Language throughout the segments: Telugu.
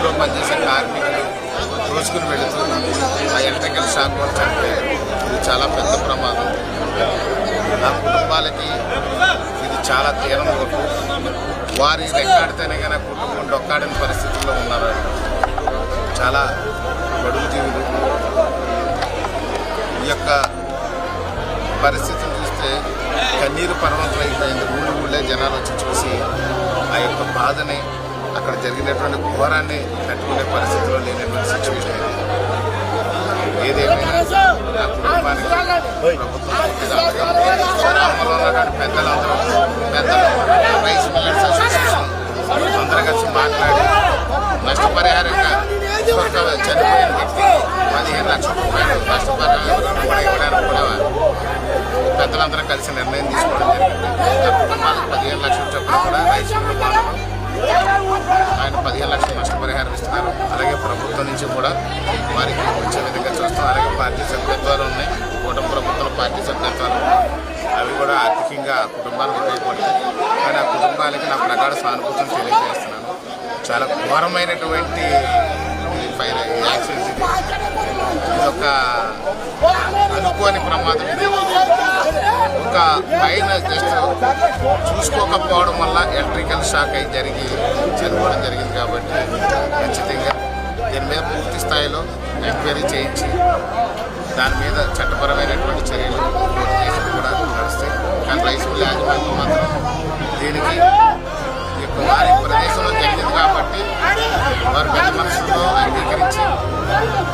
షాపులో పనిచేసే కార్మికులు రోజుకుని వెళుతున్నారు ఆ ఎలక్ట్రికల్ షాక్ అంటే ఇది చాలా పెద్ద ప్రమాదం. నా కుటుంబాలకి ఇది చాలా తీరం కొట్టు వారి రెక్కాడితేనే కానీ కుటుంబం డొక్కాడని పరిస్థితుల్లో ఉన్నారు చాలా గడువు జీవులు. ఈ యొక్క పరిస్థితిని చూస్తే కన్నీరు పర్వతం అయిపోయింది. ఊళ్ళు ఊళ్ళే జనాలు వచ్చి చూసి ఆ యొక్క బాధని అక్కడ జరిగినటువంటి ఘోరాన్ని తట్టుకునే పరిస్థితిలో లేనటువంటి సిచ్యువేషన్ ఏదేమైనా ఆ కుటుంబానికి ప్రభుత్వం పెద్దలందరూ పెద్దలు రైస్ మిల్లర్స్ అసోసియేషన్ అందరూ కలిసి మాట్లాడి నష్టపరిహారంగా చనిపోయిన వ్యక్తి పదిహేను లక్షల రూపాయలు నష్టపరిహారం కూడా ఇవ్వడానికి కూడా పెద్దలందరూ కలిసి నిర్ణయం పదిహేను లక్షలు నష్టపరిహారం ఇస్తున్నారు అలాగే ప్రభుత్వం నుంచి కూడా వారికి వచ్చే విధంగా చూస్తాం. అలాగే పార్టీ సభ్యత్వాలు ఉన్నాయి. కూటమి ప్రభుత్వం పార్టీ సభ్యత్వాలు ఉన్నాయి. అవి కూడా ఆర్థికంగా కుటుంబాలకు ఉపయోగపడతాయి. కానీ ఆ కుటుంబాలకి నా ప్రగాఢ సానుభూతిని తెలియజేస్తున్నాను. చాలా ఘోరమైనటువంటి పైన ఫైర్ యాక్సిడెంట్ ఇది ఒక అనుకోని ప్రమాదం ఇది. పైన జస్ట్ చూసుకోకపోవడం వల్ల ఎలక్ట్రికల్ షాక్ అయి జరిగి చనిపోవడం జరిగింది కాబట్టి ఖచ్చితంగా దీని మీద పూర్తి స్థాయిలో ఎంక్వైరీ చేయించి దాని మీద చట్టపరమైనటువంటి చర్యలు కేసులు కూడా నడుస్తాయి కానీ రైస్ మిల్ యాజమాన్యం మాత్రం దీనికి వారి ప్రదేశంలో జరిగింది కాబట్టి వారు పెద్ద మనసులో అంగీకరించి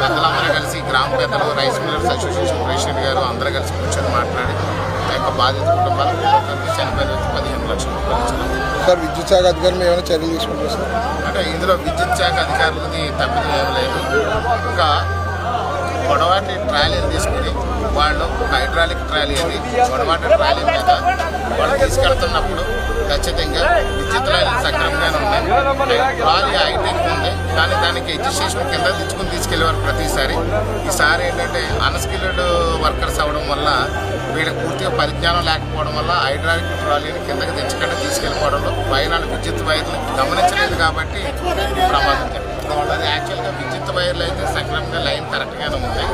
పెద్దలందరూ కలిసి గ్రామ పెద్దలు రైస్ మిల్లర్స్ అసోసియేషన్ ప్రెసిడెంట్ గారు అందరూ కలిసి కూర్చొని మాట్లాడి ఆ యొక్క బాధిత కుటుంబాలకు ఒక్కొక్కరికి చనిపోయిన పదిహేను లక్షల రూపాయలు సార్ విద్యుత్ శాఖ అధికారులు ఏమైనా చర్యలు తీసుకుంటారు సార్? అంటే ఇందులో విద్యుత్ శాఖ అధికారులది తప్పిదం ఏం లేదు. ఒక పొడవాటి ట్రాలీని తీసుకుని వాళ్ళు హైడ్రాలిక్ ట్రాలీ అది పొడవాటి ట్రాలీ మీద వాళ్ళు తీసుకెళ్తున్నప్పుడు ఖచ్చితంగా విద్యుత్ లైన్లు సక్రమంగానే ఉన్నాయి. ట్రాలీ హైటెక్ కానీ దానికి ఎడ్యుకేషన్ కింద తెచ్చుకుని తీసుకెళ్ళేవారు ప్రతిసారి. ఈసారి ఏంటంటే అన్స్కిల్డ్ వర్కర్స్ అవ్వడం వల్ల వీళ్ళకి పూర్తిగా పరిజ్ఞానం లేకపోవడం వల్ల హైడ్రాలిక్ ట్రాలీని కిందకి తెచ్చకుండా తీసుకెళ్ళిపోవడంలో పైన విద్యుత్ వైర్లు గమనించలేదు కాబట్టి ప్రమాదం జరిగింది అది యాక్చువల్గా విద్యుత్ వైర్లు అయితే సక్రమంగా లైన్ కరెక్ట్గానే ఉంది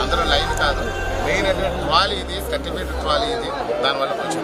అందులో లైన్ కాదు. మెయిన్ ఏంటంటే ట్రాలీ ఇది సర్టిఫికేట్ ట్రాలీ ఇది. దానివల్ల కొంచెం